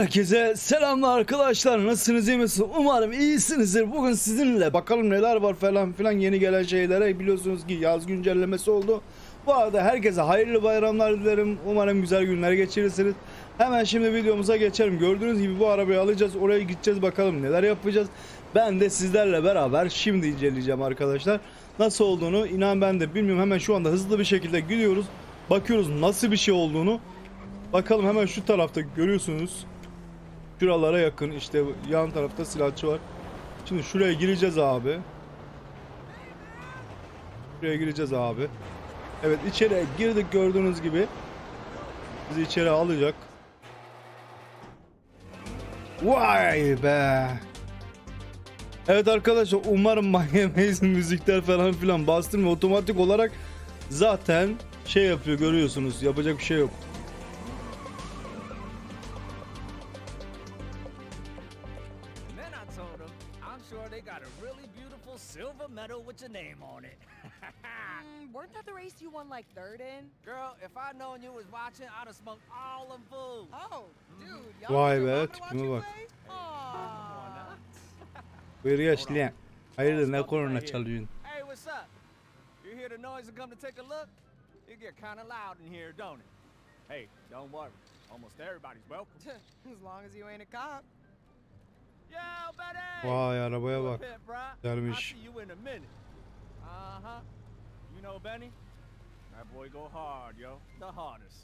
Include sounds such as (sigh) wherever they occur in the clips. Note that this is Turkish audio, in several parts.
Herkese selamlar arkadaşlar. Nasılsınız iyi misiniz? Umarım iyisinizdir. Bugün sizinle bakalım neler var falan filan yeni gelen şeylere biliyorsunuz ki yaz güncellemesi oldu. Bu arada herkese hayırlı bayramlar dilerim. Umarım güzel günler geçirirsiniz. Hemen şimdi videomuza geçelim. Gördüğünüz gibi bu arabayı alacağız. Oraya gideceğiz bakalım neler yapacağız. Ben de sizlerle beraber şimdi inceleyeceğim arkadaşlar. Nasıl olduğunu inan ben de bilmiyorum. Hemen şu anda hızlı bir şekilde gidiyoruz. Bakıyoruz nasıl bir şey olduğunu. Bakalım hemen şu tarafta görüyorsunuz. Şuralara yakın işte yan tarafta silahçı var. Şimdi şuraya gireceğiz abi. Şuraya gireceğiz abi. Evet içeriye girdik gördüğünüz gibi. Bizi içeri alacak. Vay be. Evet arkadaşlar umarım Miami's (laughs) müzikler falan filan bastım ve otomatik olarak zaten şey yapıyor görüyorsunuz. Yapacak bir şey yok. That the race you won like third in? Girl, if I'd known you was watching, I'd have smoked all them fools. Oh, dude, Vay y'all was be, your mom to watch tipime you bak. play? Aw. Buyur yaşlı. Hayırdır ne Stop korona right çalıyorsun? Hey, what's up? You hear the noise and come to take a look? It get kind of loud in here, don't it? Hey, don't worry. Almost everybody's welcome. (laughs) as long as you ain't a cop. Yo, Betty! Vay arabaya You a bak. pimp, bruh. I'll see you in a minute. Uh-huh. You know Benny? That boy go hard, yo. The hardest.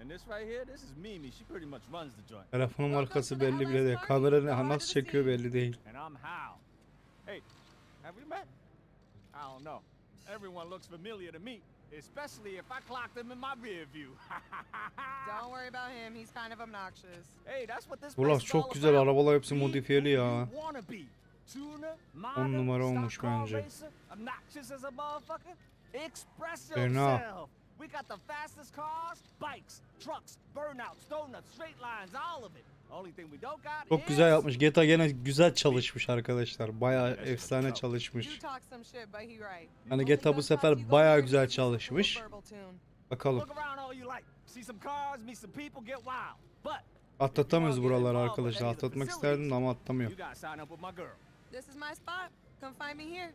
And this right here, this is Mimi. She pretty much runs the joint. Telefonun markası belli bile değil. Kamera ne, nasıl çekiyor belli değil. And I'm Hal. Hey, have we met? I don't know. Everyone looks familiar to me, especially if I clock them in my rear view. (laughs) Don't worry about him. He's kind of obnoxious. hey, that's what this Ulan place çok all güzel arabalar hepsi modifiyeli ya. you wanna be. Tuner, On model, numara stock olmuş bence. Express yourself. We got the fastest cars, bikes, trucks, burnouts, donuts, straight lines, all of it. Only thing we don't got Çok güzel yapmış. GTA gene güzel çalışmış arkadaşlar. Bayağı efsane You çalışmış. talk some shit, but he right. Hani GTA bu sefer hear güzel çalışmış. tune. Bakalım. Look around all you like. See some cars, meet some people, get wild. But Atlatamıyoruz buraları arkadaşlar. Atlatmak isterdim ama you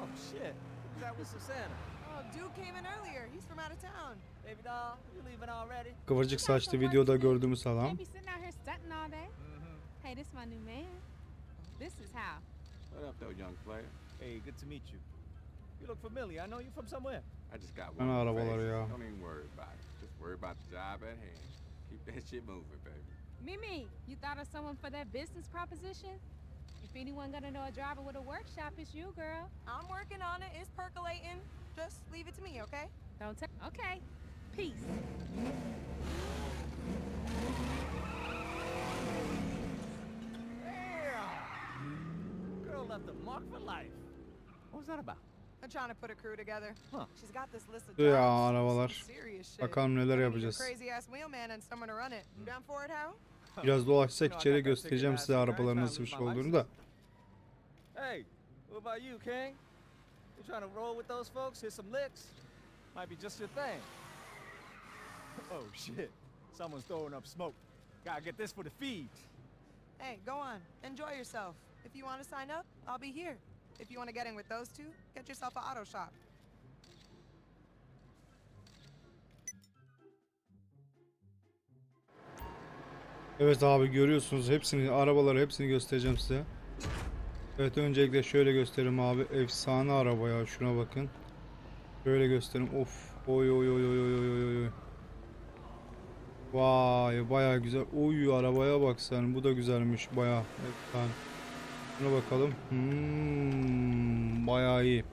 Oh shit. That with Susanna? Oh, dude came in earlier. He's from out of town. Baby doll, you leaving already? Kıvırcık saçlı videoda gördüğümüz adam. Can't be sitting out here stunting all day. Hey, this my new man. This is how. What up, though, young player? Hey, good to meet you. You look familiar. I know you from somewhere. I just got one. ya. Don't even worry about it. Just worry about the job at hand. Keep that shit moving, baby. Mimi, you thought of someone for that business proposition? If anyone gonna know a driver with a workshop, it's you, girl. I'm working on it. It's percolating. Just leave it to me, okay? Don't tell. Okay. Peace. Damn. Girl left a mark for life. What was that about? I'm trying to put a crew together. Huh. She's got this list of jobs, some arabalar. serious shit. Bakalım neler I need yapacağız. Crazy ass wheelman and someone to run it. You down for it, Hal? (laughs) Biraz dolaşsak içeri göstereceğim size arabaların nasıl bir şey olduğunu da. Hey, what about you, King? You trying to roll with those folks? Hit some licks? Might be just your thing. (laughs) Oh shit. Someone's throwing up smoke. Gotta get this for the feed. Hey, go on. Enjoy yourself. If you want to sign up, I'll be here. If you want to get in with those two, get yourself an auto shop. Evet abi görüyorsunuz hepsini arabaları hepsini göstereceğim size. Evet öncelikle şöyle göstereyim abi. Efsane araba ya şuna bakın. Şöyle göstereyim. Of. Oy oy oy oy oy oy oy. Vay baya güzel. Oy arabaya bak sen. Bu da güzelmiş baya. Efsane. Şuna bakalım. Hmm, baya iyi.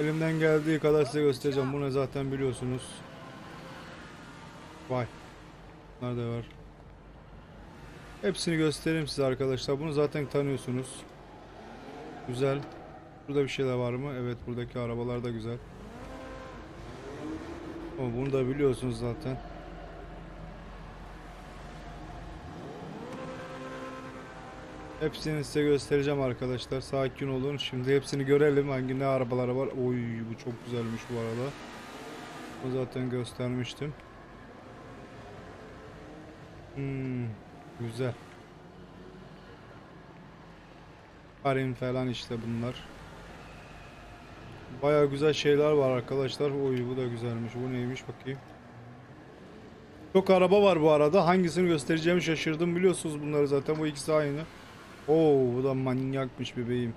Elimden geldiği kadar size göstereceğim. Bunu zaten biliyorsunuz. Vay. Nerede var? Hepsini göstereyim size arkadaşlar. Bunu zaten tanıyorsunuz. Güzel. Burada bir şeyler var mı? Evet buradaki arabalar da güzel. Ama bunu da biliyorsunuz zaten. Hepsini size göstereceğim arkadaşlar. Sakin olun. Şimdi hepsini görelim. Hangi ne arabalar var. Oy bu çok güzelmiş bu arada. Bunu zaten göstermiştim. Hmm, güzel. Karim falan işte bunlar. Baya güzel şeyler var arkadaşlar. Oy bu da güzelmiş. Bu neymiş bakayım. Çok araba var bu arada. Hangisini göstereceğimi şaşırdım. Biliyorsunuz bunları zaten. Bu ikisi aynı. Oo bu da manyakmış bebeğim.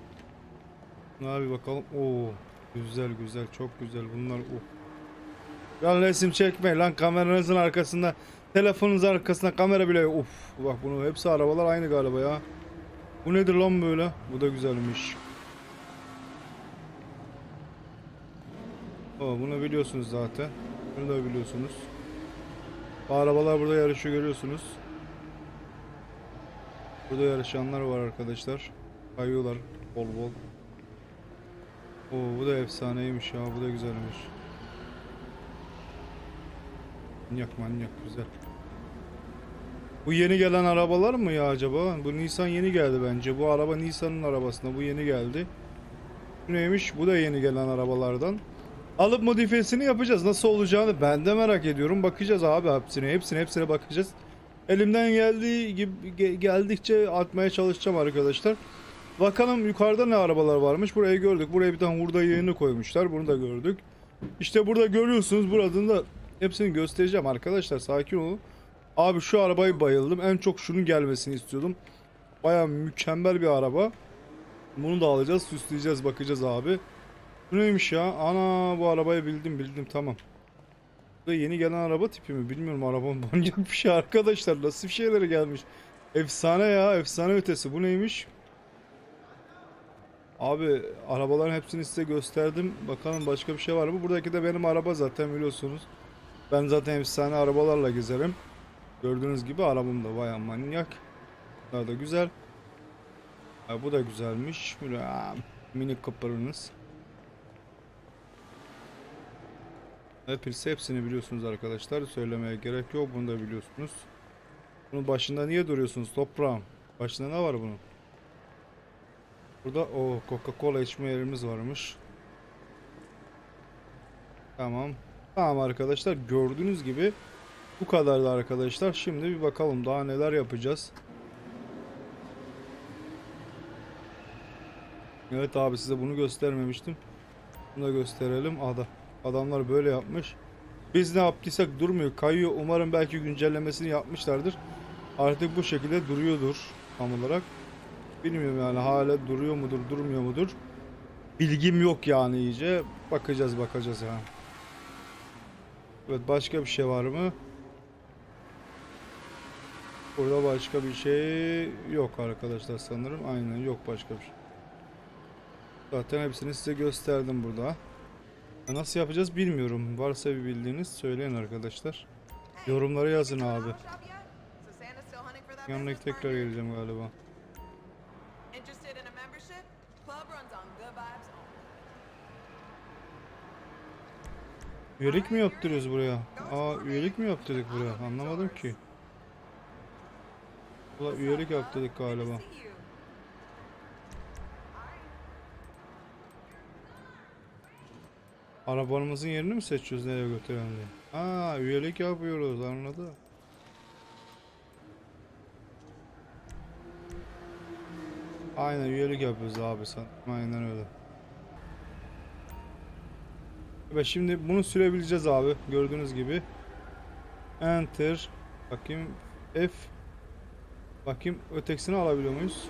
Abi bakalım. Oo güzel güzel çok güzel bunlar. Oh. Lan resim çekme lan kameranızın arkasında telefonunuzun arkasında kamera bile yok. Of bak bunu hepsi arabalar aynı galiba ya. Bu nedir lan böyle? Bu da güzelmiş. Oo, bunu biliyorsunuz zaten. Bunu da biliyorsunuz. Bu arabalar burada yarışıyor görüyorsunuz. Burada yarışanlar var arkadaşlar. Kayıyorlar bol bol. Oo bu da efsaneymiş ya. Bu da güzelmiş. Manyak manyak güzel. Bu yeni gelen arabalar mı ya acaba? Bu Nissan yeni geldi bence. Bu araba Nissan'ın arabasında. Bu yeni geldi. Neymiş? Bu da yeni gelen arabalardan. Alıp modifiyesini yapacağız. Nasıl olacağını ben de merak ediyorum. Bakacağız abi hepsine. Hepsine hepsine bakacağız. Elimden geldiği gibi ge- geldikçe atmaya çalışacağım arkadaşlar. Bakalım yukarıda ne arabalar varmış. Burayı gördük. Buraya bir tane hurda yayını koymuşlar. Bunu da gördük. İşte burada görüyorsunuz. Buradan da hepsini göstereceğim arkadaşlar. Sakin olun. Abi şu arabayı bayıldım. En çok şunun gelmesini istiyordum. Baya mükemmel bir araba. Bunu da alacağız. Süsleyeceğiz. Bakacağız abi. Bu neymiş ya? Ana bu arabayı bildim bildim tamam. Bu da yeni gelen araba tipi mi? Bilmiyorum araba (laughs) manyak bir şey arkadaşlar. Nasıl bir şeylere gelmiş. Efsane ya. Efsane ötesi. Bu neymiş? Abi arabaların hepsini size gösterdim. Bakalım başka bir şey var mı? Buradaki de benim araba zaten biliyorsunuz. Ben zaten efsane arabalarla gezerim. Gördüğünüz gibi arabam da baya manyak. Daha da güzel. Ha, bu da güzelmiş. Böyle mini kıpırınız. Hepsi hepsini biliyorsunuz arkadaşlar. Söylemeye gerek yok. Bunu da biliyorsunuz. Bunun başında niye duruyorsunuz toprağım? Başında ne var bunun? Burada o Coca-Cola içme yerimiz varmış. Tamam. Tamam arkadaşlar gördüğünüz gibi bu kadardı arkadaşlar. Şimdi bir bakalım daha neler yapacağız. Evet abi size bunu göstermemiştim. Bunu da gösterelim. Ada. Adamlar böyle yapmış. Biz ne yaptıysak durmuyor. Kayıyor. Umarım belki güncellemesini yapmışlardır. Artık bu şekilde duruyordur tam olarak. Bilmiyorum yani hala duruyor mudur, durmuyor mudur? Bilgim yok yani iyice. Bakacağız, bakacağız yani. Evet başka bir şey var mı? Burada başka bir şey yok arkadaşlar sanırım. Aynen yok başka bir şey. Zaten hepsini size gösterdim burada. Nasıl yapacağız bilmiyorum. Varsa bir bildiğiniz söyleyin arkadaşlar. Yorumlara yazın abi. Business tekrar geleceğim galiba. Üyelik mi yaptırıyoruz buraya? Aa üyelik mi yaptırdık buraya? Anlamadım ki. Ulan üyelik yaptırdık galiba. Arabamızın yerini mi seçiyoruz nereye götürelim diye? Aa üyelik yapıyoruz anladım. Aynen üyelik yapıyoruz abi sen. Aynen öyle. Evet şimdi bunu sürebileceğiz abi gördüğünüz gibi. Enter. Bakayım F. Bakayım ötekisini alabiliyor muyuz?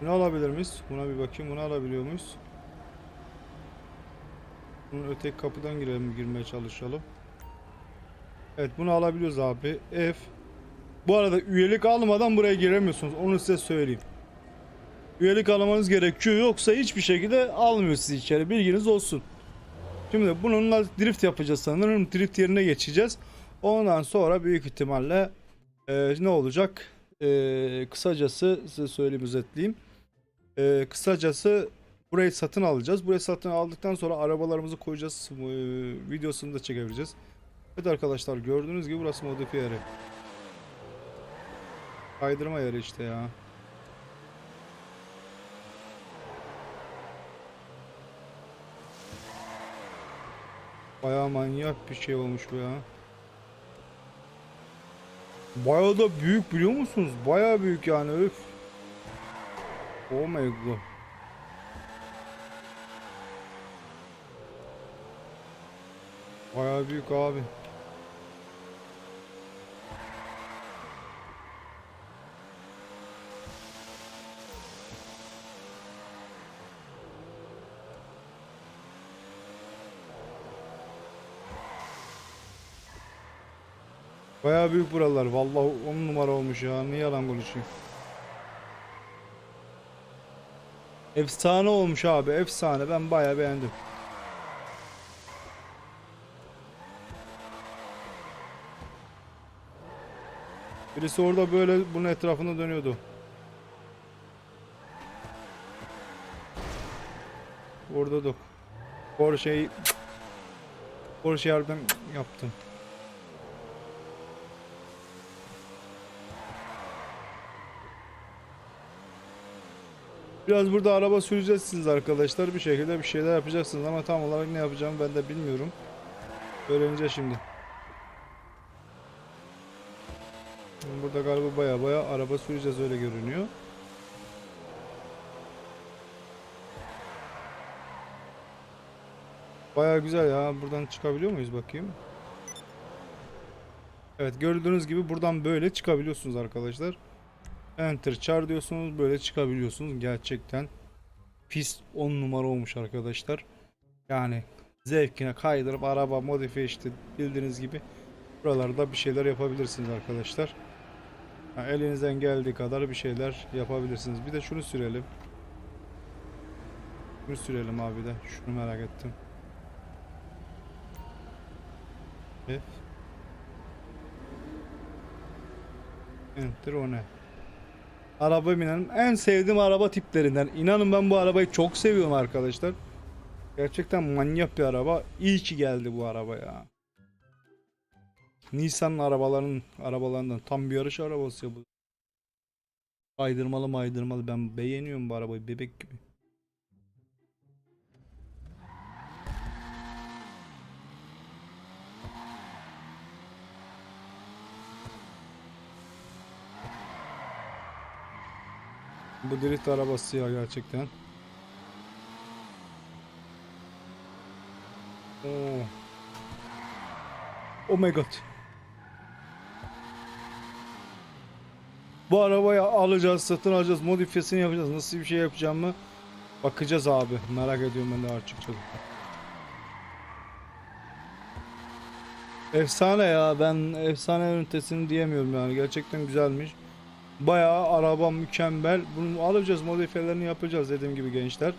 Bunu alabilir miyiz? Buna bir bakayım bunu alabiliyor muyuz? Bunun öteki kapıdan girelim, girmeye çalışalım. Evet bunu alabiliyoruz abi. F. Bu arada üyelik almadan buraya giremiyorsunuz. Onu size söyleyeyim. Üyelik almanız gerekiyor. Yoksa hiçbir şekilde almıyor sizi içeri. Bilginiz olsun. Şimdi bununla drift yapacağız sanırım. Drift yerine geçeceğiz. Ondan sonra büyük ihtimalle e, ne olacak? E, kısacası size söyleyeyim özetleyeyim. E, kısacası Burayı satın alacağız. Burayı satın aldıktan sonra arabalarımızı koyacağız. Ee, videosunu da çekebileceğiz. Evet arkadaşlar gördüğünüz gibi burası modifiye yeri. Kaydırma yeri işte ya. Bayağı manyak bir şey olmuş bu ya. Bayağı da büyük biliyor musunuz? Bayağı büyük yani öf. Oh my god. Bayağı büyük abi. Bayağı büyük buralar. Vallahi on numara olmuş ya. Niye yalan konuşayım? Efsane olmuş abi. Efsane. Ben bayağı beğendim. Birisi orada böyle bunun etrafında dönüyordu. Orada da. Porsche'yi Porsche harbiden yaptım. Biraz burada araba süreceksiniz arkadaşlar. Bir şekilde bir şeyler yapacaksınız ama tam olarak ne yapacağımı ben de bilmiyorum. Öğreneceğiz şimdi. Burada galiba baya baya araba süreceğiz öyle görünüyor. Baya güzel ya. Buradan çıkabiliyor muyuz bakayım? Evet gördüğünüz gibi buradan böyle çıkabiliyorsunuz arkadaşlar. Enter çar diyorsunuz böyle çıkabiliyorsunuz. Gerçekten pis 10 numara olmuş arkadaşlar. Yani zevkine kaydırıp araba modifiye işte bildiğiniz gibi buralarda bir şeyler yapabilirsiniz arkadaşlar. Ha, elinizden geldiği kadar bir şeyler yapabilirsiniz. Bir de şunu sürelim. Şunu sürelim abi de. Şunu merak ettim. F. Enter o ne? Araba binen en sevdiğim araba tiplerinden. İnanın ben bu arabayı çok seviyorum arkadaşlar. Gerçekten manyak bir araba. İyi ki geldi bu araba ya. Nissan'ın arabaların arabalarından tam bir yarış arabası ya bu. Kaydırmalı maydırmalı ben beğeniyorum bu arabayı bebek gibi. Bu drift arabası ya gerçekten. Oo. Oh my god. Bu arabayı alacağız, satın alacağız, modifiyesini yapacağız. Nasıl bir şey yapacağımı bakacağız abi. Merak ediyorum ben de açıkçası. Efsane ya. Ben efsane ünitesini diyemiyorum yani. Gerçekten güzelmiş. Bayağı araba mükemmel. Bunu alacağız, modifiyelerini yapacağız dediğim gibi gençler.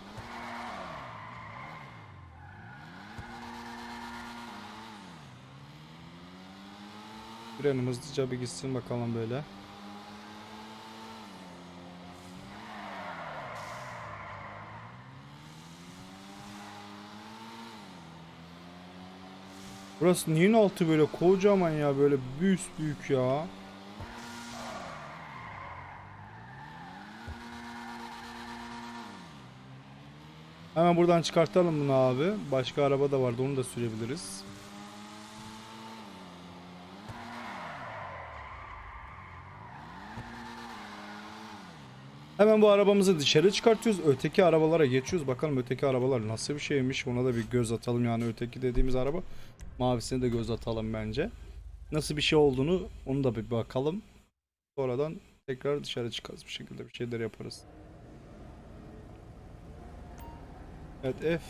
Frenim hızlıca bir gitsin bakalım böyle. Burası neyin altı böyle kocaman ya böyle büyük büyük ya. Hemen buradan çıkartalım bunu abi. Başka araba da vardı onu da sürebiliriz. Hemen bu arabamızı dışarı çıkartıyoruz. Öteki arabalara geçiyoruz. Bakalım öteki arabalar nasıl bir şeymiş. Ona da bir göz atalım. Yani öteki dediğimiz araba mavisine de göz atalım bence. Nasıl bir şey olduğunu onu da bir bakalım. Sonradan tekrar dışarı çıkarız bir şekilde bir şeyler yaparız. Evet F.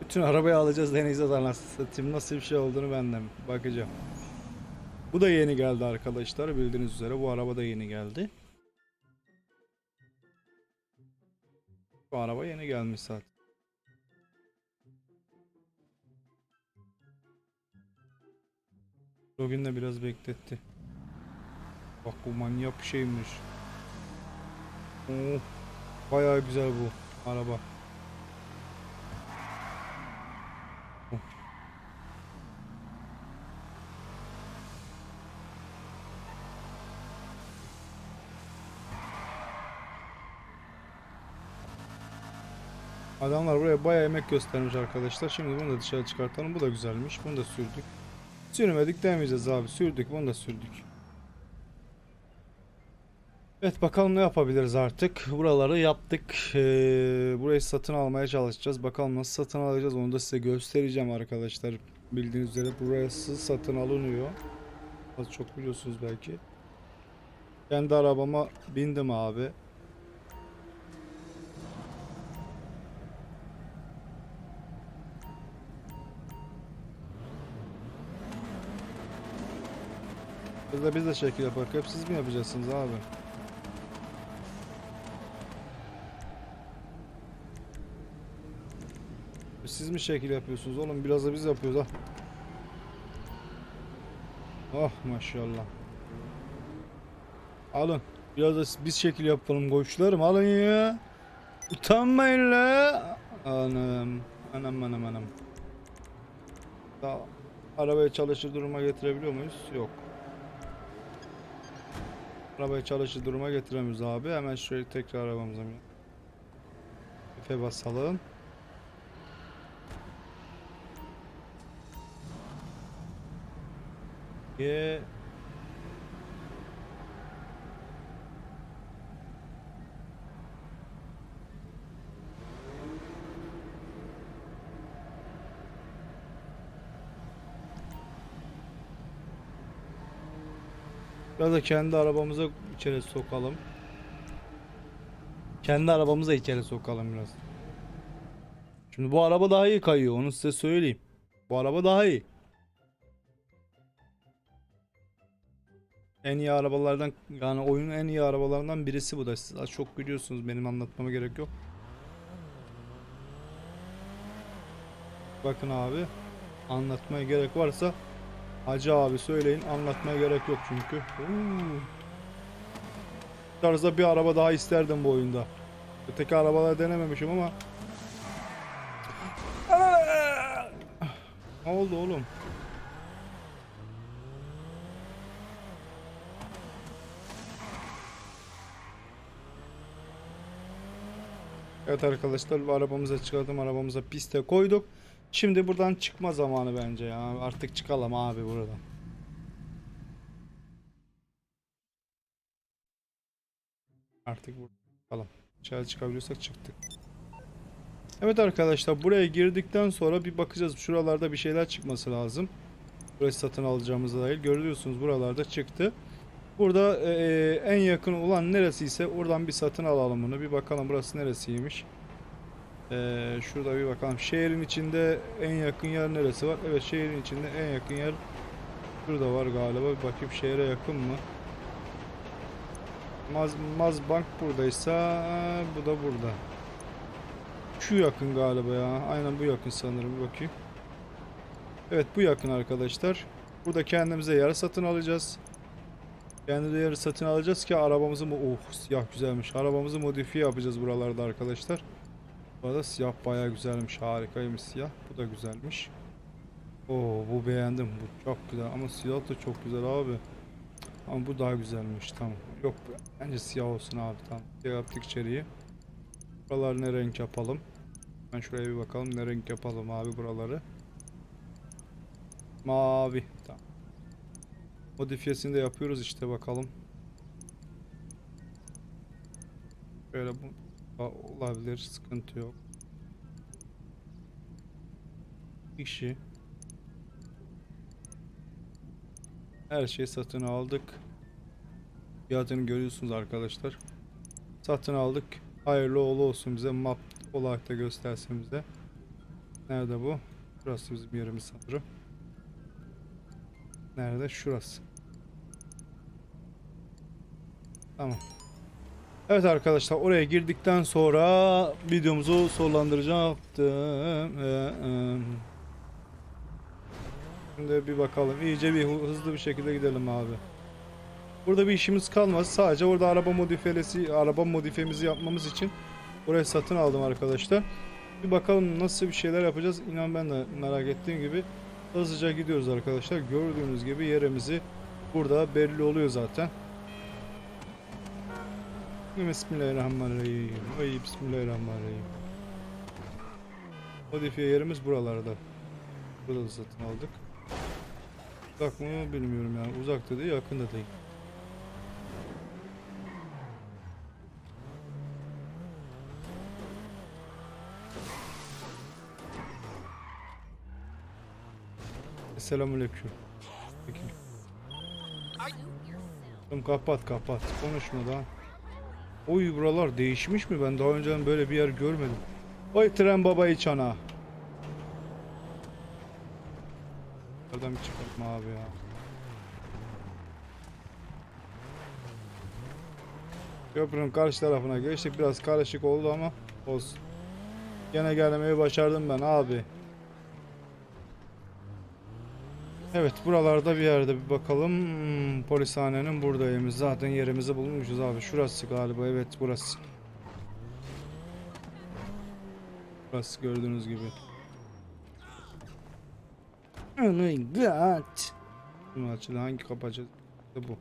Bütün arabayı alacağız deneyeceğiz anasını satayım. Nasıl bir şey olduğunu ben de bakacağım. Bu da yeni geldi arkadaşlar. Bildiğiniz üzere bu araba da yeni geldi. Bu araba yeni gelmiş zaten. Login de biraz bekletti. Bak bu manyak şeymiş. Oh, bayağı güzel bu araba. Adamlar buraya bayağı emek göstermiş arkadaşlar. Şimdi bunu da dışarı çıkartalım. Bu da güzelmiş. Bunu da sürdük. Sürmedik demeyeceğiz abi. Sürdük bunu da sürdük. Evet bakalım ne yapabiliriz artık. Buraları yaptık. Ee, burayı satın almaya çalışacağız. Bakalım nasıl satın alacağız onu da size göstereceğim arkadaşlar. Bildiğiniz üzere burası satın alınıyor. Az çok biliyorsunuz belki. Kendi arabama bindim abi. Biz de biz de şekil yaparız. Hep siz mi yapacaksınız abi? Siz mi şekil yapıyorsunuz oğlum? Biraz da biz yapıyoruz ha. Oh maşallah. Alın. Biraz da biz şekil yapalım koçlarım. Alın ya. Utanmayın la. Anam. Anam anam anam. Daha arabayı çalışır duruma getirebiliyor muyuz? Yok. Arabayı çalışır duruma getiremiyoruz abi. Hemen şöyle tekrar arabamıza Efe basalım. Ye. Biraz da kendi arabamıza içeri sokalım. Kendi arabamıza içeri sokalım biraz. Şimdi bu araba daha iyi kayıyor onu size söyleyeyim. Bu araba daha iyi. En iyi arabalardan yani oyunun en iyi arabalarından birisi bu da. Siz az çok biliyorsunuz benim anlatmama gerek yok. Bakın abi anlatmaya gerek varsa Hacı abi söyleyin anlatmaya gerek yok çünkü. Oo. Tarzda bir araba daha isterdim bu oyunda. Öteki arabalar denememişim ama. Ne oldu oğlum? Evet arkadaşlar arabamıza çıkardım arabamıza piste koyduk. Şimdi buradan çıkma zamanı bence ya. Artık çıkalım abi buradan. Artık buradan çıkalım. Çıkabiliyorsak çıktık. Evet arkadaşlar buraya girdikten sonra bir bakacağız. Şuralarda bir şeyler çıkması lazım. Burayı satın alacağımıza dair. Görüyorsunuz buralarda çıktı. Burada eee, en yakın olan neresi ise oradan bir satın alalım bunu. Bir bakalım burası neresiymiş. Ee, şurada bir bakalım. Şehrin içinde en yakın yer neresi var? Evet şehrin içinde en yakın yer şurada var galiba. Bir bakayım şehre yakın mı? Maz, Mazbank buradaysa bu da burada. Şu yakın galiba ya. Aynen bu yakın sanırım. Bir bakayım. Evet bu yakın arkadaşlar. Burada kendimize yer satın alacağız. Kendimize yer satın alacağız ki arabamızı mı oh siyah güzelmiş. Arabamızı modifiye yapacağız buralarda arkadaşlar. Bu arada siyah bayağı güzelmiş. Harikaymış siyah. Bu da güzelmiş. Oo bu beğendim. Bu çok güzel ama siyah da çok güzel abi. Ama bu daha güzelmiş. Tamam. Yok bence siyah olsun abi. Tamam. Siyah yaptık içeriği. Buralar ne renk yapalım? Ben şuraya bir bakalım ne renk yapalım abi buraları. Mavi. Tamam. Modifiyesini de yapıyoruz işte bakalım. Şöyle bu olabilir sıkıntı yok. İşi. Her şeyi satın aldık. Fiyatını görüyorsunuz arkadaşlar. Satın aldık. Hayırlı uğurlu olsun bize. Map olarak da göstersin bize. Nerede bu? Burası bizim yerimiz sanırım. Nerede? Şurası. Tamam. Evet arkadaşlar oraya girdikten sonra videomuzu sonlandıracaktım. Şimdi bir bakalım. İyice bir hızlı bir şekilde gidelim abi. Burada bir işimiz kalmaz. Sadece orada araba modifiyesi, araba modifiyemizi yapmamız için burayı satın aldım arkadaşlar. Bir bakalım nasıl bir şeyler yapacağız. İnan ben de merak ettiğim gibi hızlıca gidiyoruz arkadaşlar. Gördüğünüz gibi yerimizi burada belli oluyor zaten. Bismillahirrahmanirrahim. Ay bismillahirrahmanirrahim. Modifiye yerimiz buralarda. Burada da satın aldık. Uzak mı bilmiyorum yani. Uzak da değil yakın da değil. Selamünaleyküm. Peki. Tamam kapat kapat. Konuşma daha. Oy buralar değişmiş mi? Ben daha önceden böyle bir yer görmedim. Oy tren babayı çana. Nereden bir çıkartma abi ya. Köprünün karşı tarafına geçtik. Biraz karışık oldu ama olsun. Gene gelmeyi başardım ben abi. Evet buralarda bir yerde bir bakalım. Hmm, Polishanenin buradayız. Zaten yerimizi bulmuşuz abi. Şurası galiba. Evet burası. Burası gördüğünüz gibi. Oh my god. Bu açıdan hangi? İşte bu.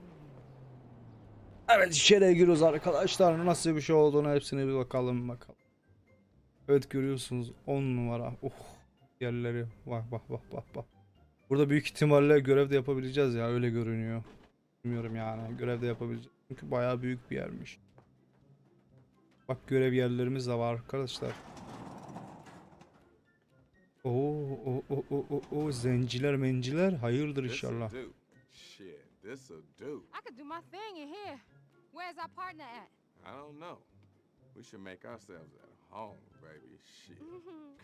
Evet içeriye giriyoruz arkadaşlar. Nasıl bir şey olduğunu hepsine bir bakalım bakalım. Evet görüyorsunuz 10 numara. Oh yerleri. Bak bak bak bak bak. Burada büyük ihtimalle görev de yapabileceğiz ya öyle görünüyor. Bilmiyorum yani görev de yapabileceğiz. Çünkü bayağı büyük bir yermiş. Bak görev yerlerimiz de var arkadaşlar. Oo, o o o o o zenciler menciler hayırdır inşallah. this'll do. I could do my thing in here. Where's our partner at? I don't know. We should make ourselves at home, baby. Shit.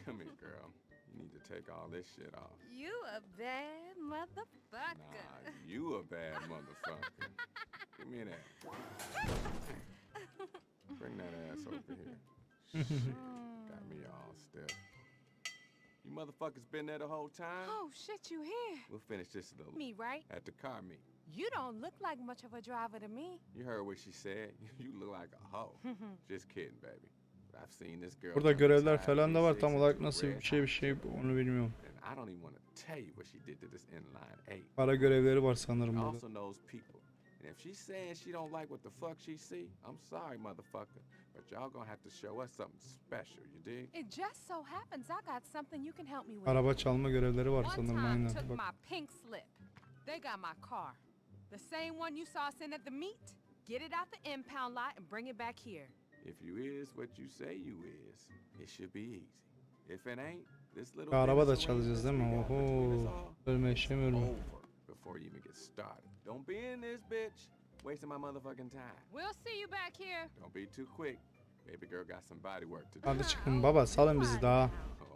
Come here, girl. You need to take all this shit off. You a bad motherfucker. Nah, you a bad motherfucker. (laughs) Give me that. Bring that ass over here. Shit, got me all stiff. You motherfuckers been there the whole time? Oh shit, you here? We'll finish this little Me, right? at the car meet. You don't look like much of a driver to me. You heard what she said. (laughs) You look like a hoe. (laughs) Just kidding, baby. I've seen this girl. Burada görevler falan da var V6 tam olarak nasıl bir şey bir şey onu bilmiyorum. And I don't even want to tell you what she did to this inline eight. Para görevleri var sanırım She burada. also knows people. And if she's saying she don't like what the fuck she see, I'm sorry, motherfucker. But y'all gonna have to show us something special, you dig? It just so happens I got something you can help me with. Araba çalma görevleri var One sanırım time aynen. took Bak. my pink slip. They got my car. The same one you saw sitting at the meet. Get it out the impound lot and bring it back here. If you is what you say you is, it should be easy. If it ain't, this little Araba da çalacağız değil mi? arrangement we got between us Oho. all Ölme is işlemi ölme. before you even get started. Don't be in this bitch wasting my motherfucking time. We'll see you back here. Don't be too quick. Baby girl got some body work to do. Hadi çıkın oh, baba salın bizi daha.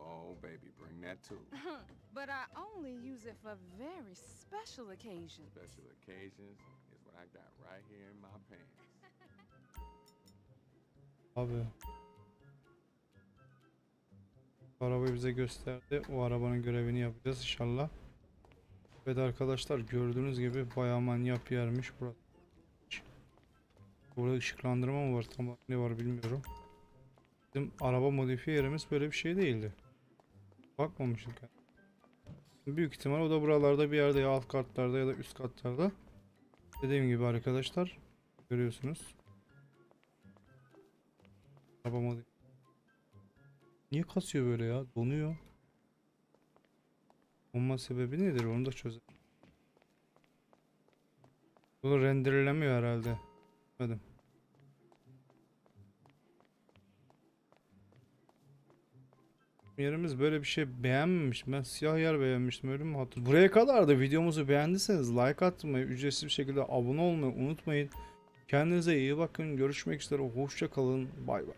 Oh, baby, bring that too. (laughs) but I only use it for very special occasions. Special occasions is what I got right here in my pants. Abi. Arabayı bize gösterdi. O arabanın görevini yapacağız inşallah. Evet arkadaşlar gördüğünüz gibi bayağı manyak bir yermiş burası. Burada ışıklandırma mı var tam ne var bilmiyorum. Bizim araba modifiye yerimiz böyle bir şey değildi. Bakmamıştık yani. Büyük ihtimal o da buralarda bir yerde ya alt katlarda ya da üst katlarda. Dediğim gibi arkadaşlar görüyorsunuz. Modi- Niye kasıyor böyle ya? Donuyor. Donma sebebi nedir? Onu da çözelim. Bu renderlemiyor herhalde. Hadi. Yerimiz böyle bir şey beğenmemiş. Ben siyah yer beğenmiştim öyle mi hatır? Buraya kadar da videomuzu beğendiyseniz like atmayı, ücretsiz bir şekilde abone olmayı unutmayın. Kendinize iyi bakın. Görüşmek üzere. Hoşça kalın. Bay bay.